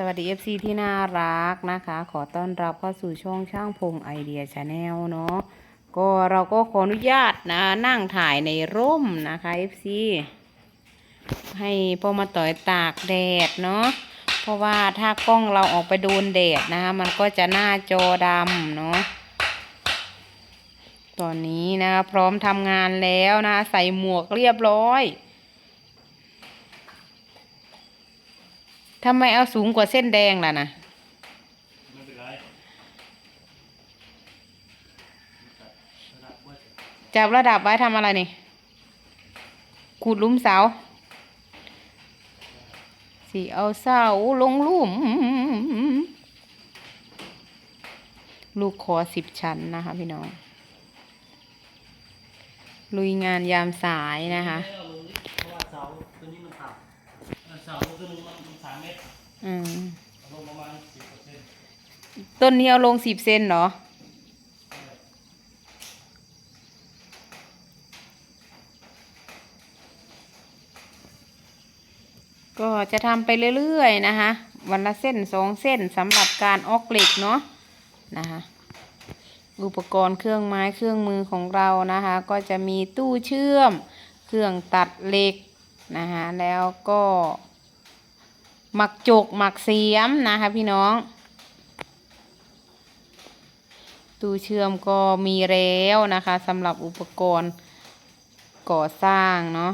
สวัสดี FC ที่น่ารักนะคะ ขอต้อนรับเข้าสู่ช่องช่างพงไอเดียชาแนลเนาะก็เราก็ขออนุญาตนะนั่งถ่ายในร่มนะคะ FC ให้พ่อมาต่อยตากแดดเนาะเพราะว่าถ้ากล้องเราออกไปโดนแดดนะคะมันก็จะหน้าจอดำเนาะตอนนี้นะพร้อมทำงานแล้วนะ ใส่หมวกเรียบร้อย ทำไมเอาสูงกว่าเส้นแดงล่ะนะจับระดับไว้ทำอะไรนี่ขุดลุมเสาสีเอาเสาลงลุมลูกคอสิบชั้นนะคะพี่น้อง ลุยงานยามสายนะคะเพราะว่าเสาตัวนี้มันต่ำเสาตัวนึงมันามเมตรอืมเอาลงประมาณสิบเปอร์เซ็นต์ต้นนี้เอาลงสิบเซนเหรอ ก็จะทำไปเรื่อยๆนะคะ วันละเส้นสองเส้นสำหรับการออกเหล็กเนาะนะคะอุปกรณ์เครื่องไม้เครื่องมือของเรานะคะ ก็จะมีตู้เชื่อม เครื่องตัดเหล็กนะคะแล้วก็ หมักจกหมักเสียมนะคะพี่น้อง ตู้เชื่อมก็มีแล้วนะคะสำหรับอุปกรณ์ก่อสร้างเนาะ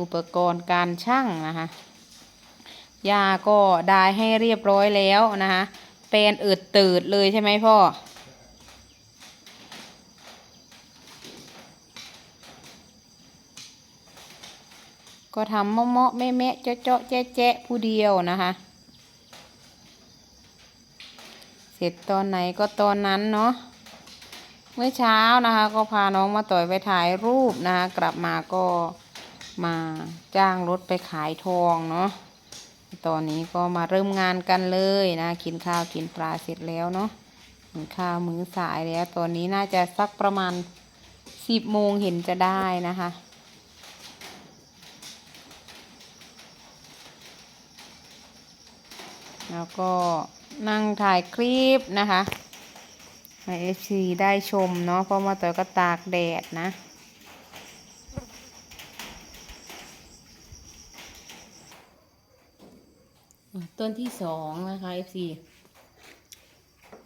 อุปกรณ์การช่างนะคะยาก็ได้ให้เรียบร้อยแล้วนะคะเป็นอืดตืดเลยใช่ไหมพ่อ ก็ทำเมาะเมาะแม่แม่เจาะเจาะแจ๊ะแจ๊ะผู้เดียวนะคะ เสร็จตอนไหนก็ตอนนั้นเนาะเมื่อเช้านะคะ ก็พาน้องมาต่อยไปถ่ายรูปนะคะกลับมาก็มาจ้างรถไปขายทองเนาะตอนนี้ก็มาเริ่มงานกันเลยนะ กินข้าวกินปลาเสร็จแล้วเนาะกินข้าวมื้อสายแล้ว ตอนนี้น่าจะสักประมาณสิบโมงเห็นจะได้นะคะ แล้วก็นั่งถ่ายคลิปนะคะให้เอฟซีได้ชมเนาะเพราะมาต่อยก็ตากแดดนะ ต้นที่สองนะคะเอฟซี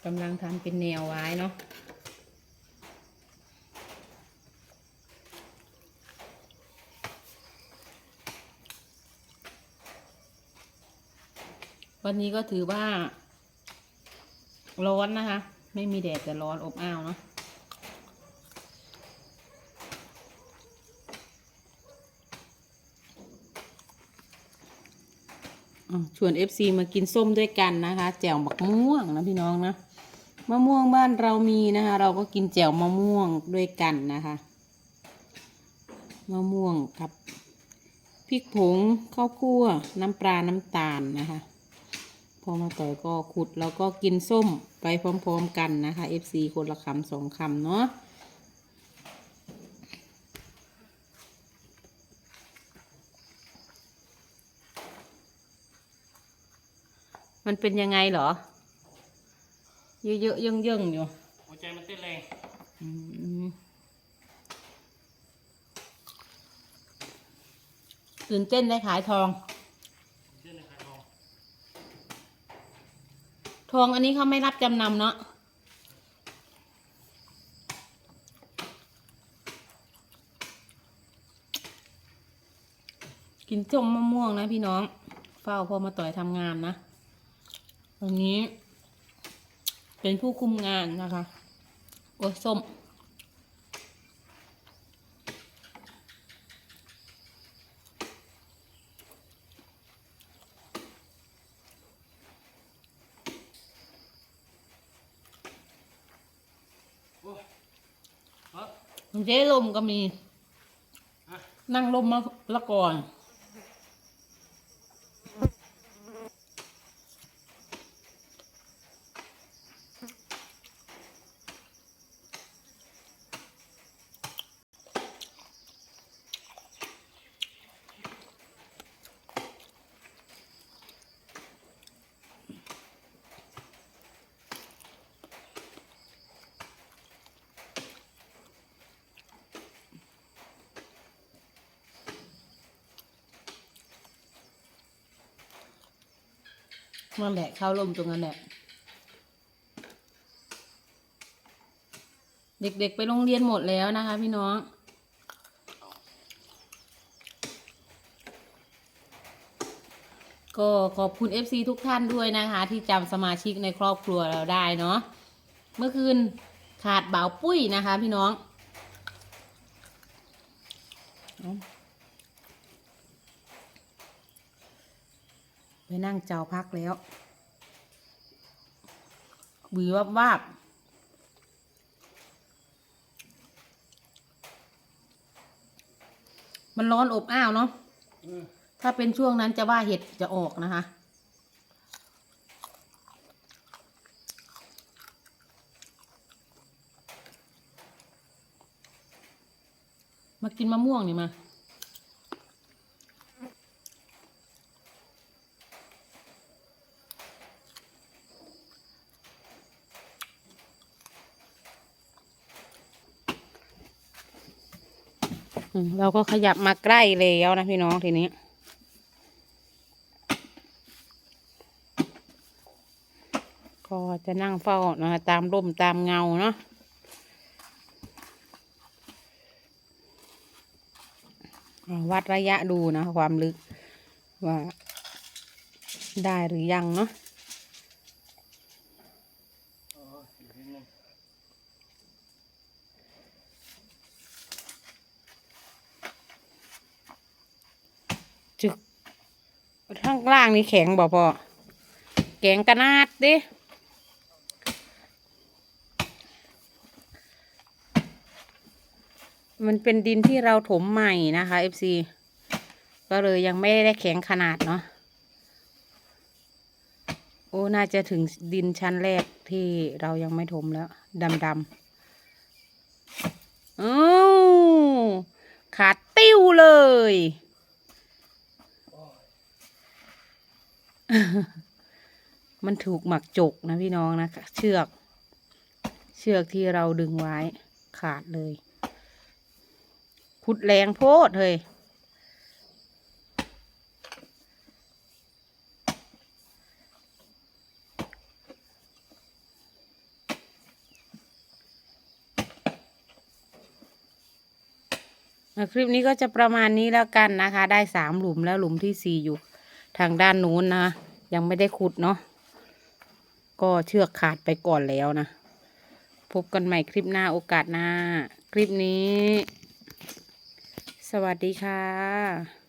กำลังทำเป็นแนวไว้เนาะ วันนี้ก็ถือว่า ร้อนนะคะ ไม่มีแดดแต่ร้อนอบอ้าวเนาะอะชวน FC มากินส้มด้วยกันนะคะ แจ่วมะม่วงนะพี่น้องนะมะม่วงบ้านเรามีนะคะ เราก็กินแจ่วมะม่วงด้วยกันนะคะมะม่วงกับพริกผงข้าวคั่วน้ำปลาน้ำตาลนะคะ พอมาต่อยก็ขุดแล้วก็กินส้มไปพร้อมๆกันนะคะ FC คนละคำสองคำเนาะมันเป็นยังไงเหรอ เยอะๆย่งๆอยู่ หัวใจมันเต้นแรงอืมตื่นเต้นได้ขายทอง เชื่อในขายทอง ท องอันนี้เขาไม่รับจำนำเนาะกินจมมะม่วงนะพี่น้อง เฝ้าพอมาต่อยทำงานนะวันนี้ เป็นผู้คุมงานนะคะ โอ้ยส้ม โอ้เฮ้ย มัน เจ๊ลมก็มี นั่งลมมาละก่อ นั่นแหละเข้าลมตรงนั้นแหละเด็กๆไปโรงเรียนหมดแล้วนะคะ พี่น้อง ก็ขอบคุณ FC ทุกท่านด้วยนะคะ ที่จำสมาชิกในครอบครัวเราได้เนาะ เมื่อคืนขาดบ่าวปุ้ยนะคะ พี่น้องเอา ไปนั่งเจ้าพักแล้วบือวับวาบมันร้อนอบอ้าวเนาะถ้าเป็นช่วงนั้นจะว่าเห็ดจะออกนะคะ มากินมะม่วงนี่มา เราก็ขยับมาใกล้แล้วนะพี่น้องทีนี้ ก็จะนั่งเฝ้านะตามร่มตามเงาเนาะวัดระยะดูนะความลึกว่าได้หรือยังเนาะ อ๋ออีกนิดนึง จึก ข้างล่างนี่แข็งบ่พอแข็งกระนาดดิมันเป็นดินที่เราถมใหม่นะคะ FC ก็เลยยังไม่ได้แข็งขนาดเนาะ โอ้ น่าจะถึงดินชั้นแรกที่เรายังไม่ถมแล้วดำดำอ้าขาดติ้วเลย มันถูกหมักจกนะพี่น้องนะคะเชือก เชือกที่เราดึงไว้ขาดเลย ขุดแรงโพดเฮ้ยคลิปนี้ก็จะประมาณนี้แล้วกันนะคะ ได้สามหลุมแล้วหลุมที่สี่อยู่ ทางด้านนู้นนะ ยังไม่ได้ขุดเนาะก็เชือกขาดไปก่อนแล้วนะ พบกันใหม่คลิปหน้าโอกาสหน้า คลิปนี้ สวัสดีค่ะ